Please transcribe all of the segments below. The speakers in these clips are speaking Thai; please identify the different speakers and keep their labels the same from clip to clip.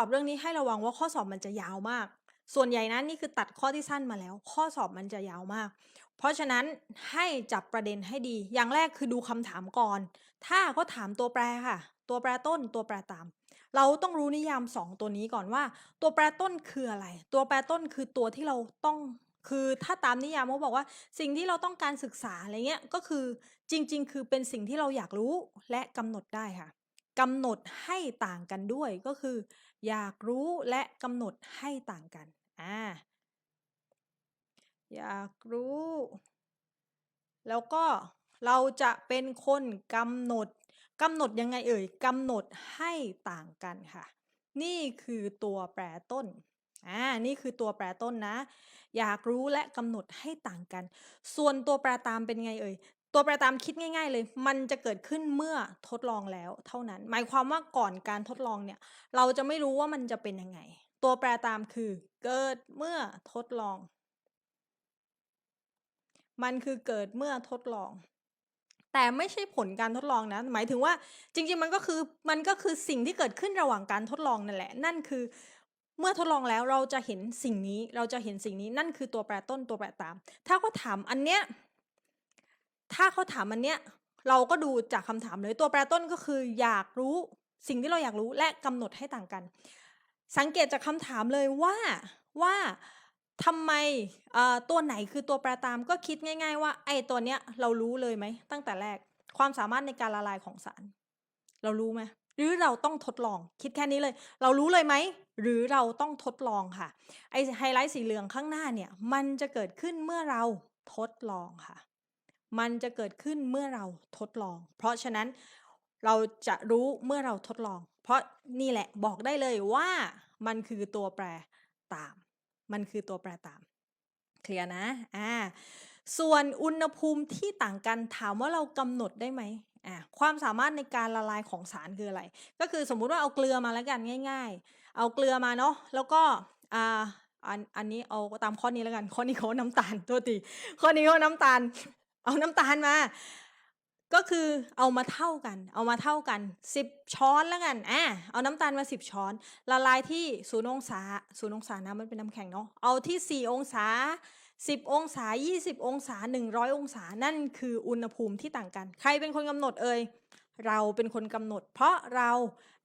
Speaker 1: อบเรื่องนี้ให้ระวังว่าข้อสอบมันจะยาวมาก ส่วนใหญ่นะนี่คือตัดข้อที่สั้นมาแล้ว ข้อสอบมันจะยาวมาก เพราะฉะนั้นให้จับประเด็นให้ดี อย่างแรกคือดูคำถามก่อน ถ้าเขาถามตัวแปรค่ะ ตัวแปรต้นตัวแปรตาม เราต้องรู้นิยาม 2 ตัวนี้ก่อนว่า ตัวแปรต้นคืออะไร ตัวแปรต้นคือตัวที่เราต้องคือถ้าตามนิยามเขาบอกว่าสิ่งที่เราต้องการศึกษาอะไรเงี้ยก็คือจริง ๆ คือเป็นสิ่งที่เราอยากรู้และกำหนดได้ค่ะ กำหนดให้ต่างกันด้วยก็คือ อยากรู้และกำหนดให้ต่างกันอ่าอยากรู้ แล้วก็เราจะเป็นคนกำหนดกำหนดยังไงเอ่ยกำหนดให้ต่างกันค่ะ นี่คือตัวแปรต้นอ่านี่คือตัวแปรต้นนะ อยากรู้และกำหนดให้ต่างกัน ส่วนตัวแปรตามเป็นไงเอ่ย ตัวแปรตามคิดง่าย ๆ เลย มันจะเกิดขึ้นเมื่อทดลองแล้วเท่านั้น หมายความว่าก่อนการทดลองเนี่ย เราจะไม่รู้ว่ามันจะเป็นยังไง ตัวแปรตามคือ เกิดเมื่อทดลอง มันคือเกิดเมื่อทดลอง แต่ไม่ใช่ผลการทดลองนะ หมายถึงว่าจริงๆมันก็คือมันก็คือสิ่งที่เกิดขึ้นระหว่างการทดลองนั่นแหละ นั่นคือเมื่อทดลองแล้วเราจะเห็นสิ่งนี้ เราจะเห็นสิ่งนี้ นั่นคือตัวแปรต้นตัวแปรตาม ถ้าเขาถามอันเนี้ย ถ้าเขาถามอันเนี้ยเราก็ดูจากคำถามเลยตัวแปรต้นก็คือ อยากรู้สิ่งที่เราอยากรู้และกำหนดให้ต่างกัน สังเกตจากคำถามเลยว่าว่าทำไมตัวไหนคือตัวแปรตามก็คิดง่าย ๆ ว่าไอ้ตัวเนี้ยเรารู้เลยไหมตั้งแต่แรกความสามารถในการละลายของสาร เรารู้ไหมหรือเราต้องทดลอง คิดแค่นี้เลย เรารู้เลยไหมหรือเราต้องทดลองค่ะไอไฮไลต์สีเหลืองข้างหน้าเนี่ยมันจะเกิดขึ้นเมื่อเราทดลองค่ะ มันจะเกิดขึ้นเมื่อเราทดลอง เพราะฉะนั้นเราจะรู้เมื่อเราทดลอง เพราะนี่แหละบอกได้เลยว่ามันคือตัวแปรตาม มันคือตัวแปรตาม เคลียร์นะอ่าส่วนอุณหภูมิที่ต่างกันถามว่าเรากำหนดได้ไหมอ่าความสามารถในการละลายของสารคืออะไร ก็คือสมมุติว่าเอาเกลือมาแล้วกันง่าย ๆ เอาเกลือมาเนาะแล้วก็อ่าอันอันนี้เอาตามข้อนี้แล้วกัน ข้อนี้เขาน้ำตาลโทษทีข้อนี้เขาน้ำตาล เอาน้ำตาลมา ก็คือเอามาเท่ากัน เอามาเท่ากัน 10 ช้อนแล้วกันอ่าเอาน้ำตาลมา 10 ช้อน ละลายที่0องศา0องศาน้ำมันเป็นน้ำแข็งเนาะเอาที่ 4 องศา 10 องศา 20 องศา 100 องศานั่นคืออุณหภูมิที่ต่างกัน ใครเป็นคนกำหนดเอ่ยเราเป็นคนกำหนด เพราะเรา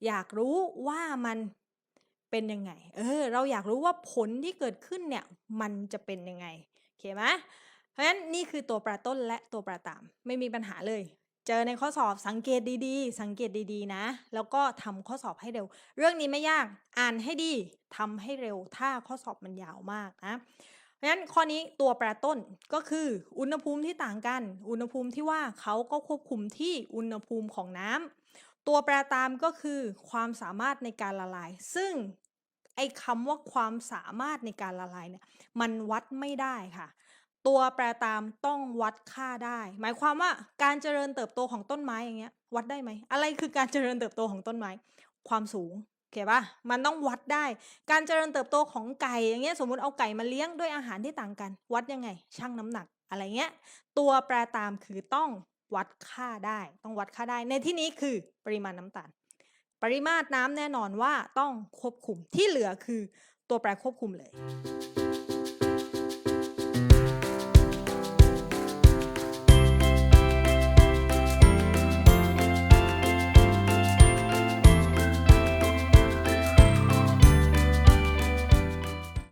Speaker 1: อยากรู้ว่ามันเป็นยังไง เออ เราอยากรู้ว่าผลที่เกิดขึ้นเนี่ย มันจะเป็นยังไง โอเคไหม เพราะฉะนั้นนี่คือตัวแปรต้นและตัวแปรตาม ไม่มีปัญหาเลย เจอในข้อสอบสังเกตดีๆ สังเกตดีๆนะ แล้วก็ทำข้อสอบให้เร็ว เรื่องนี้ไม่ยากอ่านให้ดีทำให้เร็วถ้าข้อสอบมันยาวมากนะเพราะฉะนั้นข้อนี้ตัวแปรต้นก็คืออุณหภูมิที่ต่างกัน อุณหภูมิที่ว่าเขาก็ควบคุมที่อุณหภูมิของน้ำตัวแปรตามก็คือความสามารถในการละลาย ซึ่งไอ้คำว่าความสามารถในการละลายเนี่ยมันวัดไม่ได้ค่ะ ตัวแปรตามต้องวัดค่าได้ หมายความว่าการเจริญเติบโตของต้นไม้อย่างเงี้ย วัดได้ไหม อะไรคือการเจริญเติบโตของต้นไม้ ความสูงโอเคเปล่ามันต้องวัดได้ การเจริญเติบโตของไก่อย่างเงี้ย สมมุติเอาไก่มาเลี้ยงด้วยอาหารที่ต่างกัน วัดยังไง ชั่งน้ำหนักอะไรเงี้ย ตัวแปรตามคือต้องวัดค่าได้ ต้องวัดค่าได้ ในที่นี้คือปริมาณน้ำตาล ปริมาตรน้ำแน่นอนว่าต้องควบคุม ที่เหลือคือตัวแปรควบคุมเลย